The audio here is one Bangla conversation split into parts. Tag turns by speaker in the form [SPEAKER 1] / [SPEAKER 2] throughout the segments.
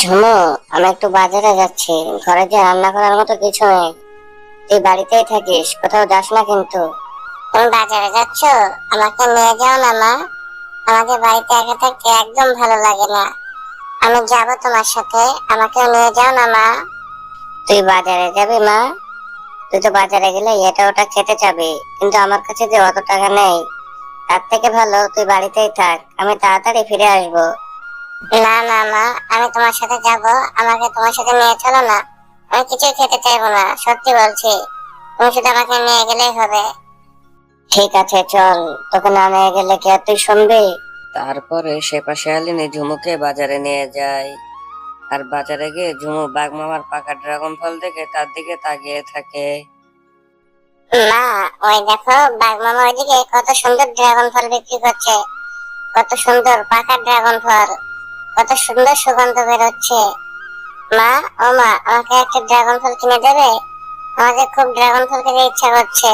[SPEAKER 1] ঝুমু আমি একটু বাজারে যাচ্ছি। ঘরে যে রান্না করার মতো কিছু নেই। তুই বাড়িতেই থাকিস কোথাও যাস না কিন্তু। তুমি বাজারে যাচ্ছ? আমাকে নিয়ে যাও না মা। আমাকে বাড়িতে একা থাকতে একদম ভালো লাগে না। আমি যাব তোমার সাথে। আমাকে নিয়ে যাও না মা। তুই বাজারে যাবি মা? তুই তো বাজারে গেলে এটা ওটা খেতে চাবি কিন্তু আমার কাছে যে অত টাকা নেই তার থেকে ভালো তুই বাড়িতেই থাক। আমি তাড়াতাড়ি ফিরে আসব। না না মা আমি তোমার সাথে যাব আমাকে তোমার সাথে নিয়ে চলো না। আমি কিছুই খেতে চাইব না সত্যি বলছি। তুমি শুধু আমাকে নিয়ে গেলেই হবে। ঠিক আছে চল। তোকে না নিয়ে গেলে কি আর তুই শুনবি?
[SPEAKER 2] তারপরে সে পাশে আলিনী ঝুমুকে বাজারে নিয়ে যায়। আর বাজারে গিয়ে ঝুমু বাঘ মামার পাকা ড্রাগন ফল দেখে তার দিকে তাকিয়ে থাকে।
[SPEAKER 1] মা ওই দেখো বাঘ মামা ওইদিকে কত সুন্দর ড্রাগন ফল বিক্রি করছে। কত সুন্দর পাকা ড্রাগন ফল। কত সুন্দর সুগন্ধ বেরোচ্ছে। মা, ও মা, আমাকে একটা ড্রাগন ফল কিনে দেবে? আমাদের খুব ড্রাগন ফল খেতে ইচ্ছা করছে।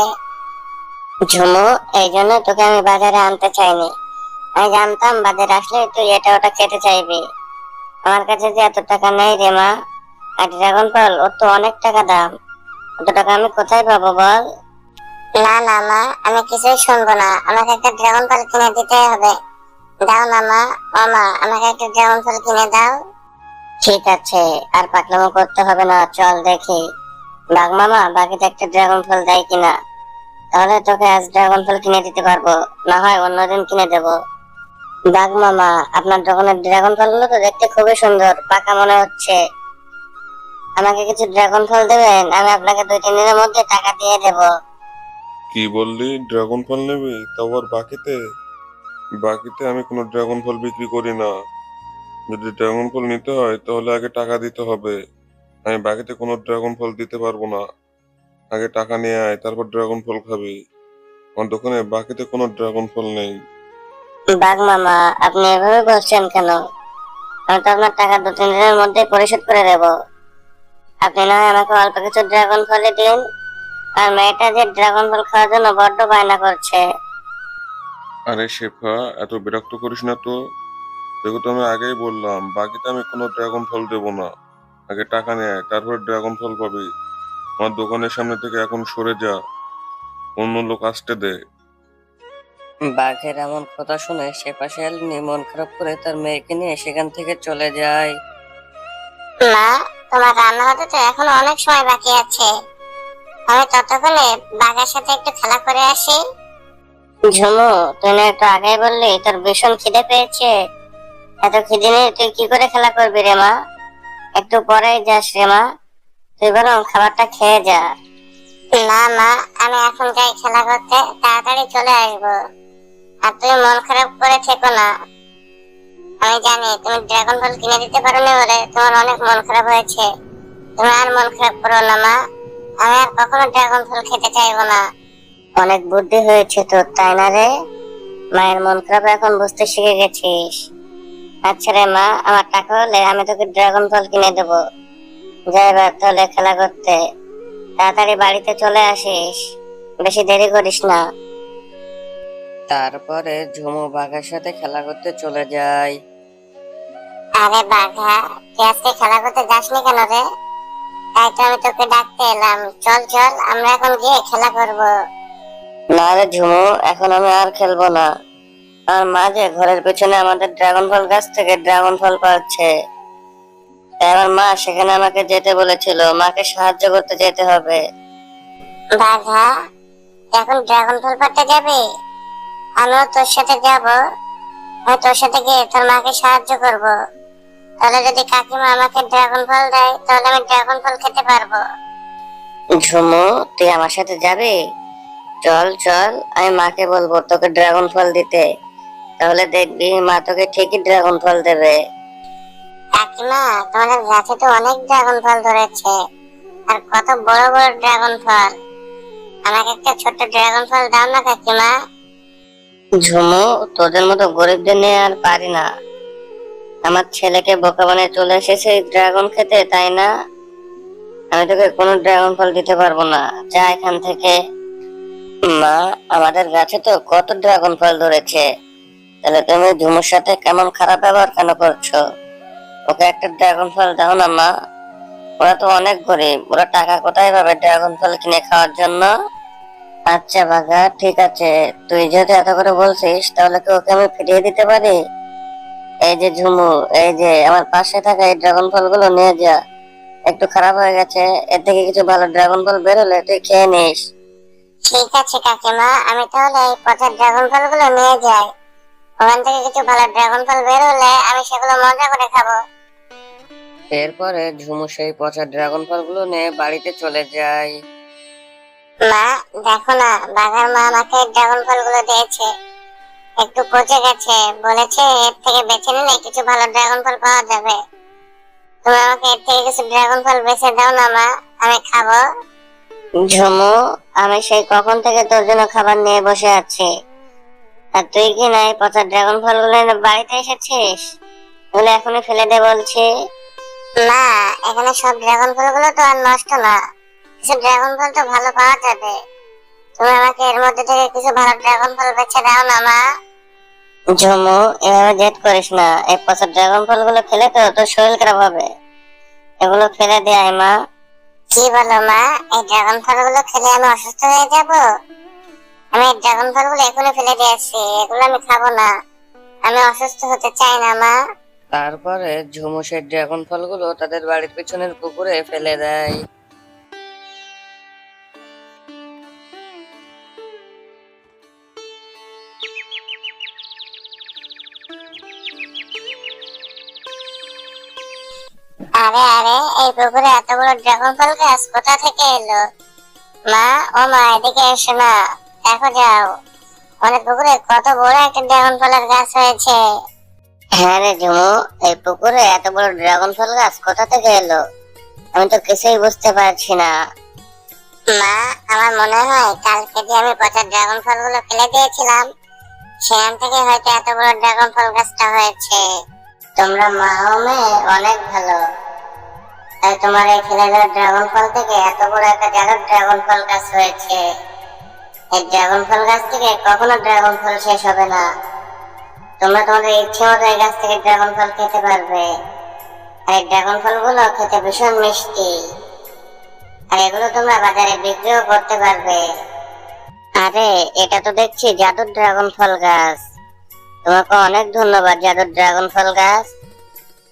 [SPEAKER 1] ঝুমু, এই জন্য তোকে আমি বাজারে আনতে চাইনি। আমি জানতাম বাজারে আসলে তুই এটা ওটা খেতে চাইবি। আমার কাছে যে এত টাকা নেই রে মা, আর ড্রাগন ফল, ওর তো অনেক টাকা দাম। অত টাকা আমি কোথায় পাবো বল? না না মা, আমি কিছুই শুনব না। আমাকে একটা ড্রাগন ফল কিনে দিতে হবে। দাও না মা ও মা আমাকে একটা ড্রাগন ফল কিনে দাও। ঠিক আছে আর পাকলামো করতে হবে না চল দেখি। বাঘ মামা বাকিতে একটা ড্রাগন ফল দেয় কিনা? তাহলে তোকে আজ ড্রাগন ফল কিনে দিতে পারব না হয় অন্যদিন কিনে দেবো। বাঘ মামা আপনার দোকানের ড্রাগন ফল ফলগুলো তো দেখতে খুবই সুন্দর পাকা মনে হচ্ছে। আমাকে কিছু ড্রাগন ফল দেবেন? আমি আপনাকে দুই তিন দিনের মধ্যে টাকা দিয়ে দেবো।
[SPEAKER 3] কি বললি? ড্রাগন ফল নেবি? আবার বাকিতে? বাকিতে আমি কোনো ড্রাগন ফল বিক্রি করি না। যদি ড্রাগন ফল নিতে হয়, তাহলে আগে টাকা দিতে হবে। আমি বাকিতে কোনো ড্রাগন ফল দিতে পারব না। আগে টাকা নিয়ে আয়, তারপর ড্রাগন ফল খাবি। আমার দোকানে বাকিতে কোনো ড্রাগন ফল নেই।
[SPEAKER 1] বাঘ মামা, আপনি এভাবে বলছেন কেন? আমি তো আপনার টাকা দু তিন দিনের মধ্যে পরিশোধ করে দেব। আপনি না আমাকে অল্প কিছু ড্রাগন ফলই দিন। আর মেয়েটা যে ড্রাগন ফল খাওয়ার জন্য বড্ড বায়না করছে।
[SPEAKER 3] আরে শেফা এত বিরক্ত করিস না তো। দেখো তো আমি আগেই বললাম বাকিতে আমি কোনো ড্রাগন ফল দেবো না। আগে টাকা নেয় তারপর ড্রাগন ফল পাবি। আমার দোকানের সামনে থেকে এখন সরে যা। অন্য লোক আসতে দে।
[SPEAKER 2] বাঘের এমন কথা শুনে সে পাশে আলিনী মন খারাপ করে তার মেয়েকে নিয়ে সেখান থেকে চলে যায়।
[SPEAKER 1] মা তোমার রান্না হতে তো এখনও অনেক সময় বাকি আছে। আমি ততক্ষণে বাঘের সাথে একটু খেলা করে আসি। ঝুমু তুই না একটু আগে বললি, তোর ভীষণ খিদে পেয়েছে। এত খিদে নিয়ে তুই কি করে খেলা করবি রে মা? একটু পরেই যাস রে মা। তুই বরং খাবারটা খেয়ে যা। না মা, আমি এখন যাই খেলা করতে, তাড়াতাড়ি চলে আসব। আর তুমি মন খারাপ করে থেকো না। আমি জানি তুমি ড্রাগন ফল কিনে দিতে পারো না বলে তোমার অনেক মন খারাপ হয়েছে। তুমি আর মন খারাপ করো না মা। আমি আর কখনো ড্রাগন ফল খেতে চাইব না। অনেক বুদ্ধি হয়েছে তোর তাই না রে? মায়ের মন খারাপ এখন বুঝতে শিখে গেছিস। আচ্ছা রে মা আমার টাকা হলে আমি তোকে ড্রাগন ফল কিনে দেবো। যাই এবার তাহলে খেলা করতে। তাড়াতাড়ি বাড়িতে চলে আসিস। বেশি দেরি করিস না।
[SPEAKER 2] তারপরে ঝুমু বাঘের সাথে খেলা করতে চলে যায়।
[SPEAKER 1] আরে বাঘা তুই আজকে খেলা করতে যাসনি কেন রে? তাই তো আমি তোকে ডাকতে এলাম। চল চল আমরা এখন গিয়ে খেলা করব।
[SPEAKER 2] না রে ঝুমু এখন আমি আর খেলব না। আর মা যে ঘরের পেছনে আমাদের ড্রাগন ফল গাছ থেকে ড্রাগন ফল পাচ্ছে। আমার মা সেখানে আমাকে যেতে বলেছিল। মাকে সাহায্য করতে যেতে হবে।
[SPEAKER 1] বাঘা এখন ড্রাগন ফল পাড়তে যাবি? আমিও তোর সাথে যাব। আমি তোর সাথে গিয়ে তোর মাকে সাহায্য করব। তাহলে যদি কাকিমা আমাকে ড্রাগন ফল দেয় তাহলে আমি ড্রাগন ফল খেতে পারব।
[SPEAKER 2] ঝুমু তুই আমার সাথে যাবি? চল চল আমি মাকে বলব তোকে ড্রাগন ফল দিতে। তাহলে দেখবি মা তোকে ঠিকই ড্রাগন ফল দেবে।
[SPEAKER 1] কাকিমা তোমাদের গাছে তো অনেক ড্রাগন ফল ধরেছে। আর কত বড় বড় ড্রাগন ফল। আমাকে একটা ছোট্ট ড্রাগন ফল দাও না কাকিমা।
[SPEAKER 2] ঝুমু তোদের মতো গরিবদের নিয়ে আর পারি না। আমার ছেলেকে বোকা বানিয়ে চলে এসেছে ড্রাগন খেতে তাই না? আমি তোকে কোনো ড্রাগন ফল দিতে পারব না। যা এখান থেকে। মা, আমাদের গাছে তো কত ড্রাগন ফল ধরেছে। তাহলে তুমি ঝুমুর সাথে কেমন খারাপ ব্যবহার কেন করছ? ওকে একটা ড্রাগন ফল দাও না, মা। ওরা তো অনেক গরিব। ওরা টাকা কোথায় পাবে ড্রাগন ফল কিনে খাওয়ার জন্য? আচ্ছা বাঘা, ঠিক আছে। তুই যেহেতু এত করে বলছিস, তাহলে কি ওকে আমি ফিরিয়ে দিতে পারি? এই যে ঝুমু, এই যে আমার পাশে থাকা এই ড্রাগন ফলগুলো নিয়ে যা। একটু খারাপ হয়ে গেছে, এর থেকে কিছু ভালো ড্রাগন ফল বেরোলে তুই খেয়ে নিস।
[SPEAKER 1] ঠিক আছে কাকিমা আমি তাহলে এই পচা ড্রাগন ফলগুলো নিয়ে যাই। ওখান থেকে কিছু ভালো ড্রাগন ফল বের হলে আমি সেগুলো মজা করে খাব।
[SPEAKER 2] এরপরে ঝুমু সেই পচা ড্রাগন ফলগুলো নিয়ে বাড়িতে চলে যায়।
[SPEAKER 1] মা দেখো না বাঘার মা আমাকে ড্রাগন ফলগুলো দিয়েছে। একটু পচে গেছে বলেছে এর থেকে বেছে নিলে কিছু ভালো ড্রাগন ফল পাওয়া যাবে। তুমি আমাকে এর থেকে কিছু ড্রাগন ফল বেছে দাও না মা আমি খাব।
[SPEAKER 2] ঝুমু আমি সেই কখন থেকে তোর জন্য খাবার নিয়ে বসে আছি। আর তুই কি না এই পচা ড্রাগন ফলগুলো এনে বাড়িতে এসেছিস? ওগুলো এখনই ফেলে দে বলছি।
[SPEAKER 1] না এখানে সব ড্রাগন ফলগুলো তো আর নষ্ট না। কিছু ড্রাগন ফল তো ভালো পাওয়া যাবে। তুমি আমাকে এর মধ্যে থেকে কিছু ভালো ড্রাগন ফল বেছে দাও না মা।
[SPEAKER 2] ঝুমু এভাবে জেদ করিস না। এই পচা ড্রাগন ফলগুলো খেলে তো তোর শরীর খারাপ হবে। এগুলো ফেলে দে আয় মা।
[SPEAKER 1] কি বলো মা? এই ড্রাগন ফলগুলো খেলে আমি অসুস্থ হয়ে যাব? আমি ড্রাগন ফলগুলো এখনও ফেলে দিয়েছি এগুলো আমি খাব না। আমি অসুস্থ হতে চাই না, মা।
[SPEAKER 2] তারপরে ঝুমুসের ড্রাগন ফলগুলো তাদের বাড়ির পিছনের পুকুরে ফেলে দেয়।
[SPEAKER 1] আরে আরে এই পুকুরে এত বড় ড্রাগন ফল গাছ কোথা থেকে এলো? মা ও মা এদিকে এসো না দেখো যাও। অনেক পুকুরে কত বড় একটা ড্রাগন ফলের গাছ হয়েছে।
[SPEAKER 2] হ্যাঁ রে ঝুমু এই পুকুরে এত বড় ড্রাগন ফল গাছ কোথা থেকে এলো? আমি তো কিছুই বুঝতে পারছি না।
[SPEAKER 1] মা আমার মনে হয় কালকে যে আমি পচা ড্রাগন ফলগুলো ফেলে দিয়েছিলাম সেখান থেকে হয়তো এত বড় ড্রাগন ফল গাছটা হয়েছে।
[SPEAKER 2] তোমরা মা ও মেয়ে অনেক ভালো। তোমার এই দেওয়া ড্রাগন ফল থেকে এত বড় একটা জায়গার ড্রাগন ফল গাছ হয়েছে। এই ড্রাগন ফল গাছ থেকে কখনো ড্রাগন ফল শেষ হবে না। তোমরা তোমাদের ইচ্ছে মতো এই গাছ থেকে ড্রাগন ফল খেতে পারবে। আর এই ড্রাগন ফলগুলো খেতে ভীষণ মিষ্টি। আর এগুলো তোমরা বাজারে বিক্রিও করতে পারবে। আরে, এটা তো দেখছি জাদুর ড্রাগন ফল গাছ। তোমাকে অনেক ধন্যবাদ জাদুর ড্রাগন ফল গাছ।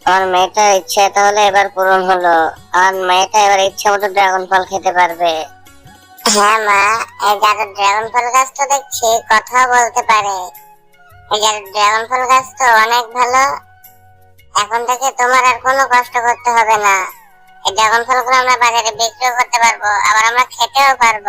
[SPEAKER 2] আমার মেয়েটার ইচ্ছে তাহলে এবার পূরণ হলো। আমার মেয়েটা এবার ইচ্ছে মতো ড্রাগন ফল খেতে পারবে।
[SPEAKER 1] হ্যাঁ মা, এই যাদের ড্রাগন ফল গাছ তো দেখছি, কথাও বলতে পারে। এই যাদের ড্রাগন ফল গাছ তো অনেক ভালো। এখন থেকে তোমার আর কোনো কষ্ট করতে হবে না। এই ড্রাগন ফলগুলো আমরা বাজারে বিক্রিও করতে পারব, আবার আমরা খেতেও পারব।